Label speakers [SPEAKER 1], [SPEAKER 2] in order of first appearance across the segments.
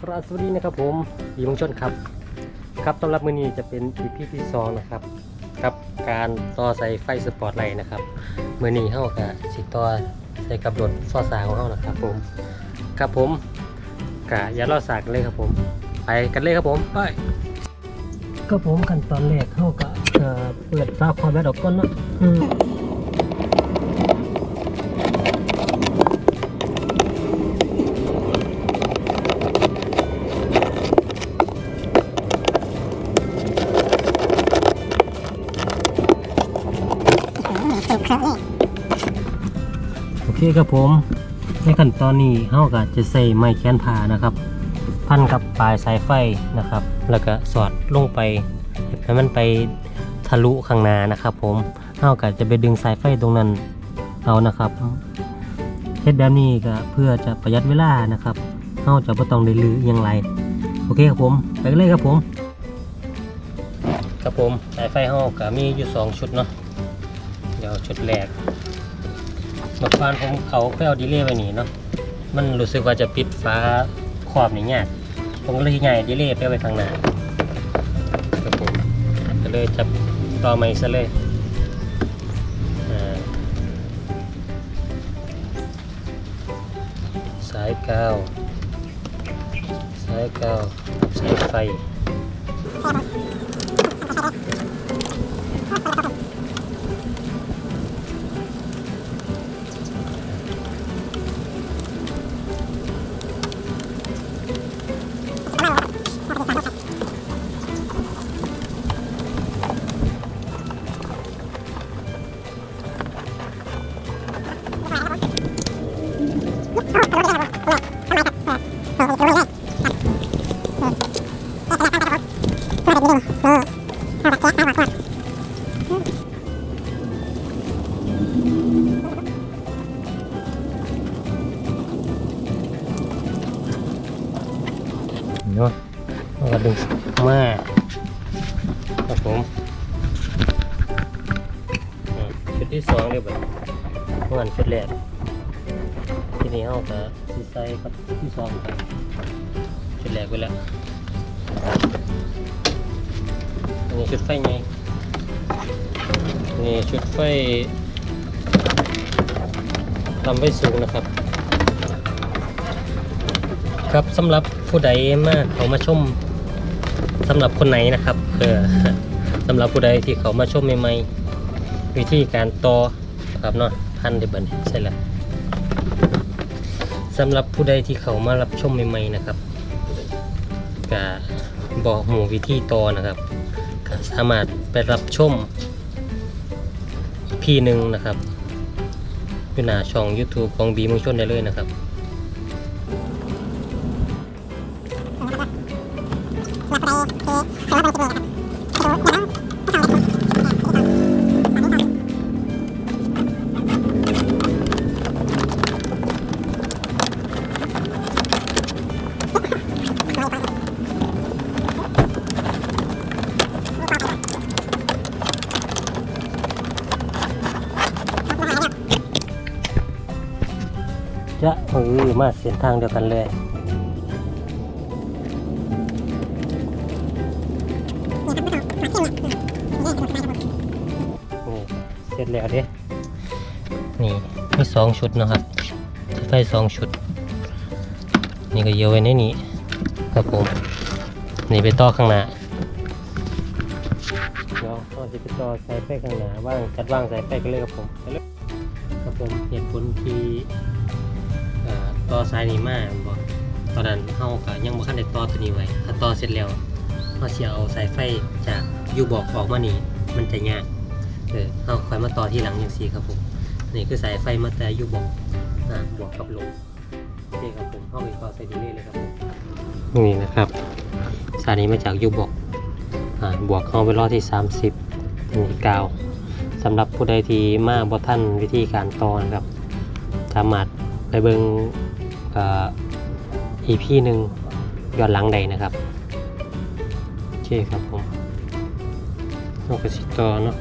[SPEAKER 1] ครับสวัสดีนะครับผมดีมังชนครับครับสำหรับมือนี้จะเป็น EP ที่สองนะครับกับการต่อสายไฟสปอร์ตไลท์นะครับมือนี้เฮากับสิต่อใส่กับรถฟอสาของเฮานะครับผมครับผมกะอย่ารอสากนเลยครับผม ไปกันเลยครับผมไปก็ผมขั้นตอนแรกเฮาก็เปิดฝาความแวดออกก่อนเนาะ อืมโอเคครับผม ในขั้นตอนนี้เฮาก็จะใส่ไม้แขวนผ้านะครับ พันกับปลายสายไฟนะครับ แล้วก็สอดลงไปให้มันไปทะลุข้างหน้านะครับ ผมเฮาก็จะไปดึงสายไฟตรงนั้นเอานะครับเฮ็ดแบบนี้ก็เพื่อจะประหยัดเวลานะครับเฮาจะบ่ต้องได้ลืออยังไรโอเคครับผมไปกันเลยครับผม ครับผมสายไฟเฮาก็มีอยู่สองชุดเนาะ เดี๋ยวชุดแรกเมื่อวานผมเขาเพื่อเดีเลย์ไปนี่เนาะมันรู้สึกว่าจะปิดฟ้าขอบนี่ยากผมก็เลยใหญ่ดีเลย์ไปไว้ทางหน้าครับผมก็เลยจะต่อใหม่ซะเลยสายกาวสายกาวสายไฟ เนาะมันก็ดึงมาครับผมชุดที่สองเรียบร้อยเมื่อนชุดแรกทีนี้เอากับสีใสกับชุดที่สองครับชุดแรกไปแล้วอันนี้ชุดไฟไงนี่ชุดไฟทำไว้สูงนะครับ ครับสำหรับ ผู้ใดมาเขามาชมสำหรับคนไหนนะครับเออสำหรับผู้ใดที่เขามาชมใหม่ๆวิธีการต่อครับเนาะพันเดบันใช่แล้วสำหรับผู้ใดที่เขามารับชมใหม่ๆนะครับกะบอกหมู่วิธีต่อนะครับก็สามารถไปรับชมพี่หนึ่งนะครับอยู่หน้าช่อง YouTube ของบีเมืองชนได้เลยนะครับ จะเออมาเส้นทางเดียวกันเลย ร็จแล้วเด้นี่มีสองชุดนะครับไฟสองชุด นี่ก็เยอะไว้ในนี้ครับผม นี่ไปต่อข้างหน้าเดี๋ยวเราจะไปต่อสายไฟข้างหน้าว่างจัดว่างสายไฟกันเลยครับผมไปเลยครับผมเหตุผลที่เอ่ต่อสายนี้มาบอกตอนนั้นเฮาก็ยังบ่ทันได้ต่อตัวนี้ไว้ถ้าต่อเสร็จแล้วเฮาสิเอาสายไฟจากยูบอกออกมานี่มันจะยาก เออเฮาคอยมาต่อที่หลังจังซี่ครับผมนี่คือสายไฟมาแต่ยูบอกอ่าบวกกับลมโอเคครับผมเฮาไปต่อสายดีเลยเลยครับผมนี่นะครับสายนี้มาจากยูบอกอ่าบวกเฮาไปรอที่ 30นี่กาวสำหรับผู้ใดที่มาบ่ทันวิธีการต่อนะครับสามารถไปเบิงอ่อ EP หนึ่งย้อนหลังใดนะครับ โอเคครับผมนกกระสิตอเนาะ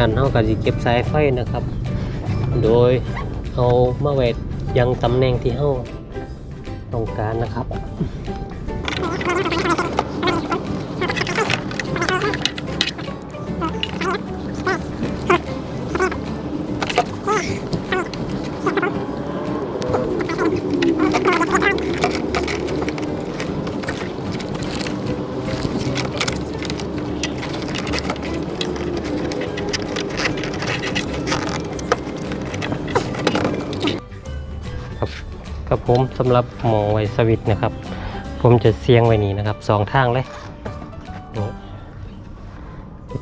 [SPEAKER 1] นั้นเขาก็จะเก็บสายไฟนะครับ โดยเอามาไว้ยังตำแหน่งที่เขาต้องการนะครับ กับผมสำหรับหมอไวสวิตนะครับ ผมจะเสียงไว้นี่นะครับสองทางเลย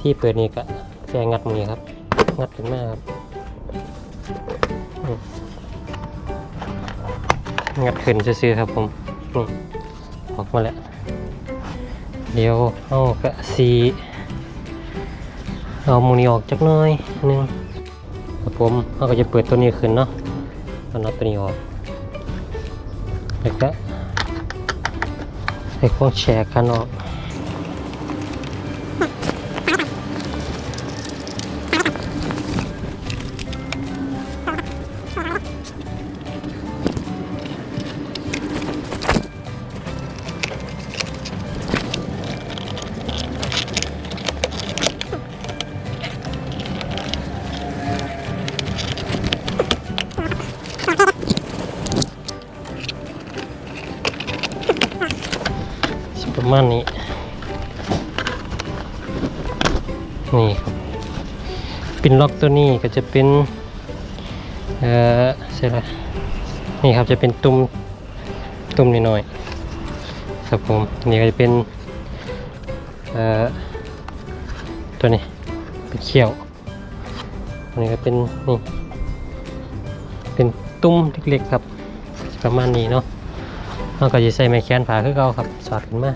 [SPEAKER 1] นี่เปิดนี่ก็แค่งัดมือครับ งัดขึ้นมาครับ งัดขึ้นซื่อๆครับผมออกมาแล้วเดี๋ยวเอากระสีเอามูนี่ออกจักน่อยนึงครับผมเราก็จะเปิดตัวนี้ขึ้นเนาะตอนนับตัวนี้ออก แล้วก็ นี่ครับปินล็อกตัวนี้ก็จะเป็นเออใช่ละนี่ครับจะเป็นตุ้มตุ้มนิดหน่อยๆครับผมนี่ก็จะเป็นเอ่อตัวนี้เป็นเขี้ยวอันนี้ก็เป็นนี่เป็นตุ้มเล็กๆครับประมาณนี้เนาะเราก็จะใส่ไม้แขวนผาคือเก่าครับสอดขึ้นมา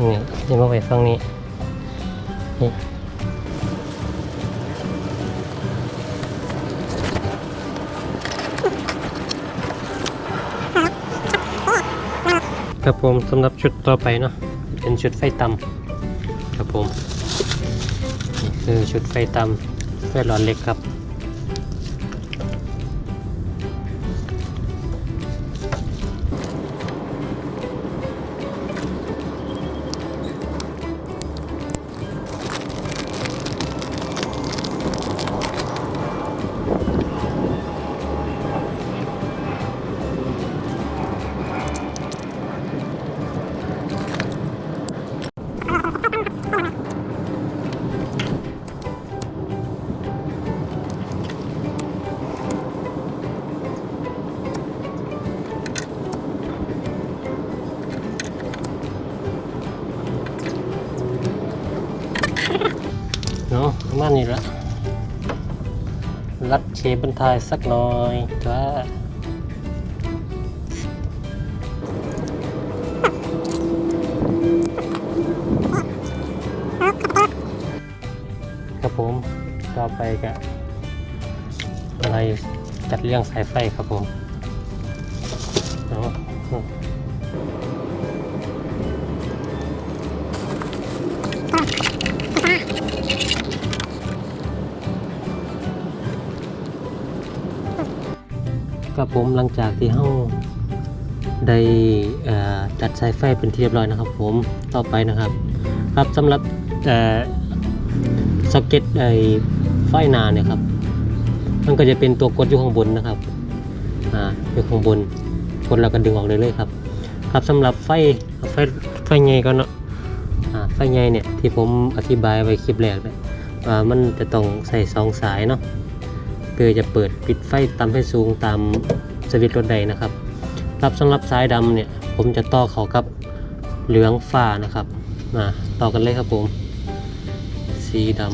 [SPEAKER 1] นี่นี่มาไว้ฝั่งนี้นี่ครับผมสำหรับชุดต่อไปเนาะเป็นชุดไฟต่ำครับผมนี่คือชุดไฟต่ำไฟหลอดเล็กครับ รัดเคเบิลไทยสักหน่อยจ้าครับผมต่อไปก็อะไรจัดเรื่องสายไฟครับผมเอา ครับผมหลังจากที่เฮาได้จัดสายไฟเป็นที่เรียบร้อยนะครับ ผมต่อไปนะครับ ครับสำหรับเอ่สเก็ตไอไฟนาเนี่ยครับมันก็จะเป็นตัวกดอยู่ข้างบนนะครับอ่าอยู่ข้างบนกดแล้วก็ดึงออกเลยเลยครับ ครับสำหรับไฟไฟไฟใหญ่ก็เนาะอ่าไฟใหญ่เนี่ยที่ผมอธิบายไว้คลิปแรกเนี่ยอ่ามันจะต้องใส่สองสายเนาะ เพื่อจะเปิดปิดไฟตามให้สูงตามสวิตช์รถใดนะครับรับสำหรับสายดำเนี่ยผมจะต่อเขากับเหลืองฟ้านะครับมาต่อกันเลยครับผม สีดำ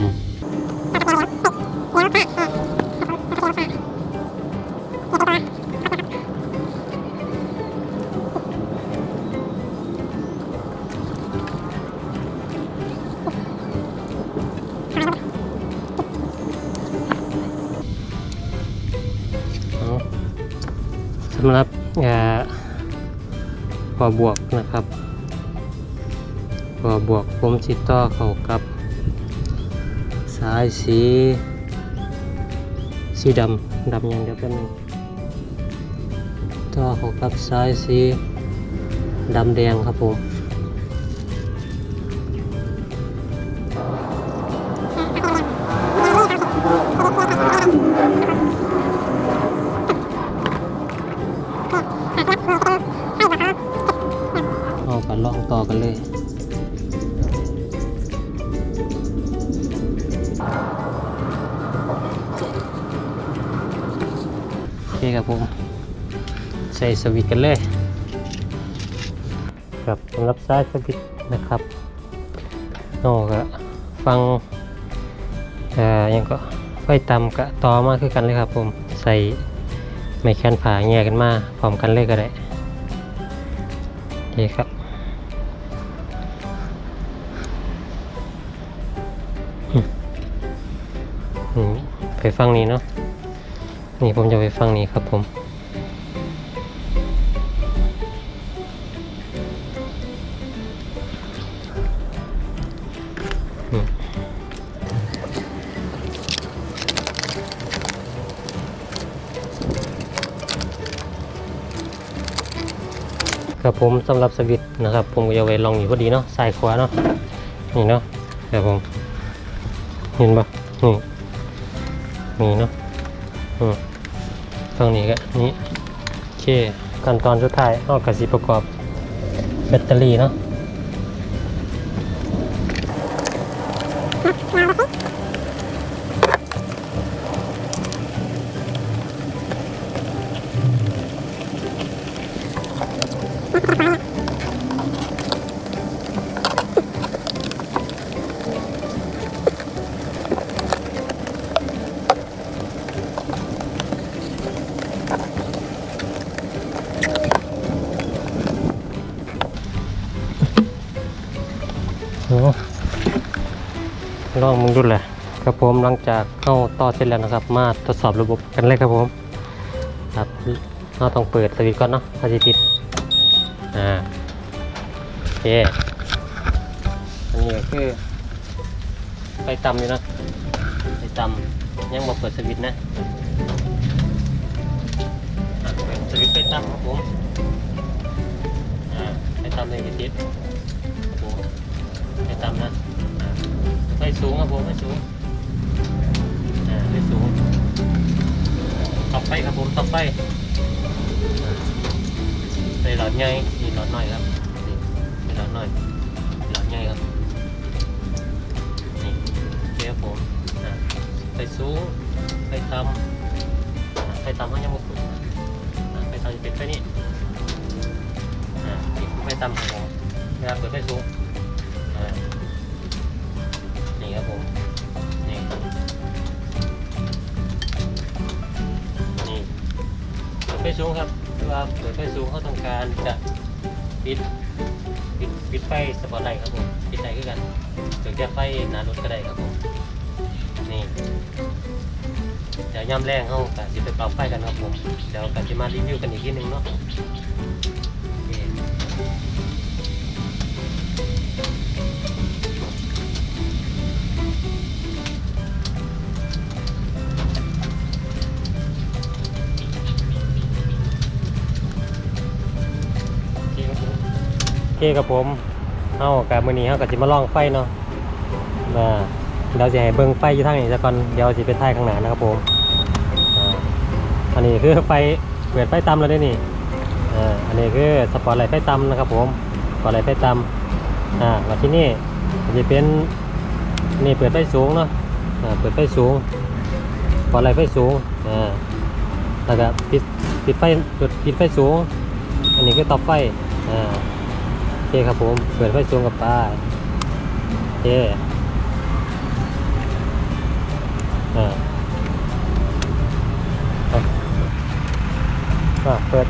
[SPEAKER 1] ำหรับอ่าพอบวกนะครับพอบวกผมสิต่อเข้ากับสายสีสีดำดำอย่างเดียวกันนึงต่อเข้ากับสายสีดำแดงครับผม โอเครับผมใส่สวิตกันเลย ครับสำหรับสายสวิตนะครับโอ้ก็ฟังอ่อยังก็ไฟต่ำกะต่อมาคือกันเลยครับผมใส่ไม้แคนผ่าแง่กันมาพร้อมกันเลยก็ได้โอเคครับไปฟังนี้เนาะ นี่ผมจะไปฟังนี้ครับผมครับผมสำหรับสวิตนะครับ ผมก็จะไว้ลองอยู่พอดีเนาะซ้ายขวาเนาะนี่เนาะครับผมเห็นปะนี่นี่เนาะอืม ตรงนี้ก็นี้โอเคขั้นตอนสุดท้ายเอากระสีประกอบแบตเตอรี่เนาะ ลองมึงดูแหละครับผมหลังจากเข้าต่อเสร็จแล้วนะครับ มาทดสอบระบบกันเลยครับผมครับเราต้องเปิดสวิตช์ก่อนเนาะถ้าจะติดอ่าโอเคอันนี้ก็คือไฟต่ำอยู่นะไฟต่ำยังมาเปิดสวิตช์นะเปิดสวิตช์ไฟต่ำครับผมอ่าไฟต่ำเลยจะติด ไปตามนะอ่าไฟสูงครับผมไฟสูงอ่าไฟสูงต่อไฟครับผมต่อไฟอ่าใส่หลอดใหญ่นี่หลอดน้อยครับนี่ใส่หลอดน้อยหลอดใหญ่ครับนี่โอเครับผมอ่าไฟสูงไฟต่ำอ่าไฟต่ำเขายังไม่ขุดอ่าไฟต่ำจะเป็นไฟนี้อ่านี่คือไฟต่ำของผมเวลาเปิดไฟสูง สูงครับเวลาเปิดไฟสูงเขาต้องการจะปิดปิดปิดไฟสปอตไลท์ครับผมปิดได้คือกันเปิดแค่ไฟหน้ารถก็ได้ครับผมนี่เดี๋ยวย่ำแรงเขากะสิไปปรับไฟกันครับผมเดี๋ยวกะจะมารีวิวกันอีกทีหนึงเนาะ เคครับผมเฮากับมื้อนี้เฮาก็สิมาลองไฟเนาะอ่าเดี๋ยวสิให้เบิ่งไฟอยู่ทางนี้ซะก่อนเดี๋ยวสิไปถ่ายข้างหน้านะครับผมอ่าอันนี้คือไฟเปิดไฟต่ำแล้วเด้นี่อ่าอันนี้คือสปอร์ตไลท์ไฟต่ำนะครับผมสปอร์ตไลท์ไฟต่ำอ่าแล้วที่นี่จะเป็นนี่เปิดไฟสูงเนาะอ่าเปิดไฟสูงสปอร์ตไลท์ไฟสูงอ่าแล้วก็ปิดปิดไฟปิดปิดไฟสูง อันนี้คือต่อไฟอ่า เคครับผม เปิดไฟสูงกับป้าโอเคอ่าเอาอ่าเปิด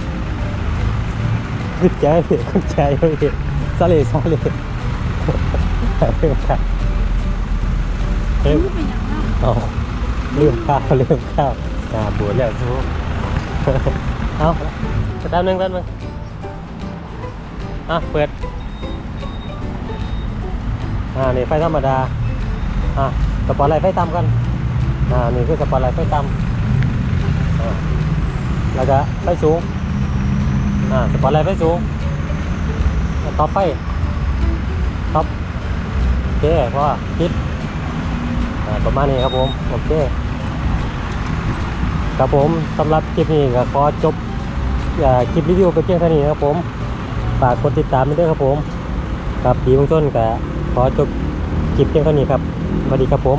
[SPEAKER 1] กุญแจเปิดกุญแจเลยสาเลสาเลเริ่มครับเฮ้ย
[SPEAKER 2] เป็นอย่าง
[SPEAKER 1] เอาเริ่มข้าวเริ่มข้าวอ่าบวชแล้วทุกเอาแป๊บนึงแป๊บนึงอะเปิด อ่านี่ไฟธรรมดา อะสปอตไลท์ไฟต่ำกัน อ่านี่คือสปอตไลท์ไฟต่ำอ่าแล้วก็ไฟสูง อ่าสปอตไลท์ไฟสูงท็อปไฟท็อปโอเคพอปิดอ่าประมาณนี้ครับผม โอเคครับผมสำหรับคลิปนี้ก็ขอจบคลิปรีวิวไปเพียงเท่านี้นะครับผม ฝากกดติดตามด้วยครับผมครับปีเบางต้นก็ ขอจบคลิปเพียงเท่านี้ครับสวัสดีครับผม